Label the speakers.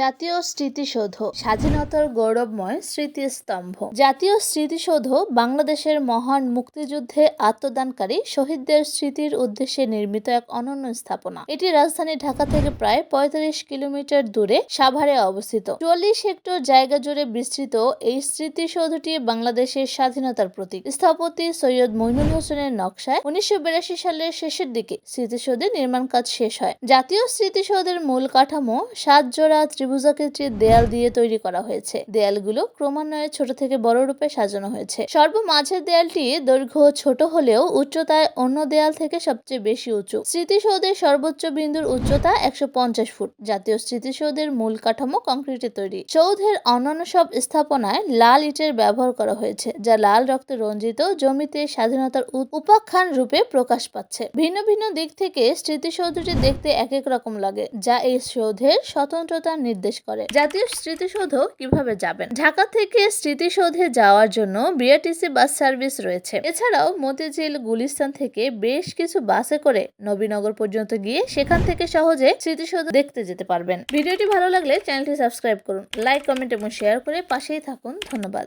Speaker 1: জাতীয় স্মৃতিসৌধ, স্বাধীনতার গৌরবময় স্মৃতিস্তম্ভ। জাতীয় স্মৃতিসৌধ বাংলাদেশের মহান মুক্তিযুদ্ধে আত্মদানকারী শহীদদের স্মৃতির উদ্দেশ্যে নির্মিত এক অনন্য স্থাপনা। এটি রাজধানী ঢাকা থেকে প্রায় পঁয়তাল্লিশ কিলোমিটার দূরে সাভারে অবস্থিত। চল্লিশ হেক্টর জায়গা জুড়ে বিস্তৃত এই স্মৃতিসৌধটি বাংলাদেশের স্বাধীনতার প্রতীক। স্থপতি সৈয়দ মইনুল হোসেনের নকশায় উনিশশো বিরাশি সালের শেষের দিকে স্মৃতিসৌধের নির্মাণ কাজ শেষ হয়। জাতীয় স্মৃতিসৌধের মূল কাঠামো সাত জোড়া ত্রিভুজাকৃতির দেয়াল দিয়ে তৈরি করা হয়েছে। দেয়ালগুলো ক্রমান্বয়ে ছোট থেকে বড় রূপে সাজানো হয়েছে। সর্বমাঝের দেয়ালটি দৈর্ঘ্য ছোট হলেও উচ্চতায় অন্য দেয়াল থেকে সবচেয়ে বেশি উঁচু। স্মৃতিসৌধের সর্বোচ্চ বিন্দুর উচ্চতা একশো পঞ্চাশ ফুট। জাতীয় স্মৃতিসৌধের মূল কাঠামো কংক্রিটে তৈরি। সৌধের অন্যান্য সব স্থাপনায় লাল ইটের ব্যবহার করা হয়েছে, যা লাল রক্তে রঞ্জিত, জমিতে স্বাধীনতার উপাখ্যান রূপে প্রকাশ পাচ্ছে। ভিন্ন ভিন্ন দিক থেকে স্মৃতিসৌধটি দেখতে এক এক রকম লাগে, যা এই সৌধের স্বতন্ত্রতা নির্দেশ করে। জাতীয় স্মৃতিসৌধ কীভাবে যাবেন ঢাকা থেকে স্মৃতিসৌধে যাওয়ার জন্য বিআরটিসি বাস সার্ভিস রয়েছে। এছাড়াও মতিঝিল গুলিস্তান থেকে বেশ কিছু বাসে করে নবীনগর পর্যন্ত গিয়ে সেখান থেকে সহজে স্মৃতিসৌধ দেখতে যেতে পারবেন। ভিডিওটি ভালো লাগলে চ্যানেলটি সাবস্ক্রাইব করুন, লাইক, কমেন্ট এবং শেয়ার করে পাশেই থাকুন। ধন্যবাদ।